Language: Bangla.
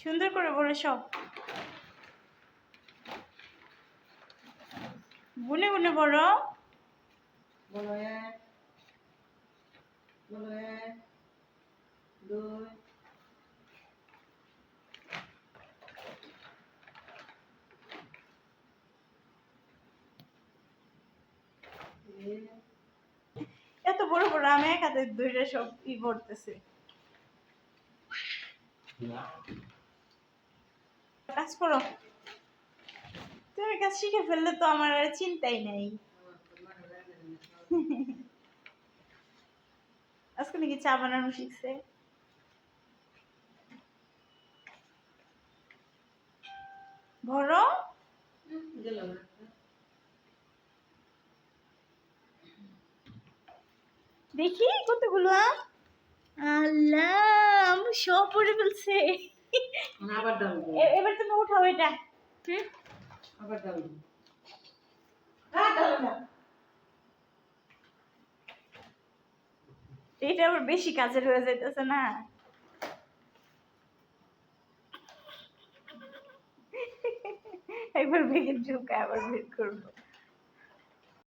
সুন্দর করে বলে সব। গুনে গুনে বলো। বলো এক বলো এক দুই। এত বড় বড় আমি এক হাতে দুইটা সব ই করতেছে কাজ করো। তুমি কাজ শিখে ফেললে তো আমার আর চিন্তাই নাই। আজকে নাকি চা বানানো শিখছে। ভরো। দেখি কতগুলো আল্লাহ, আম সব পড়ে ফেলছে। আবার এ- এবার তুমি উঠাও এটা। হুম? আবার ডাল এটা আবার বেশি কাজের হয়ে যাইতেছে না। একবার ভেঙে ঢুকে আবার বের করব।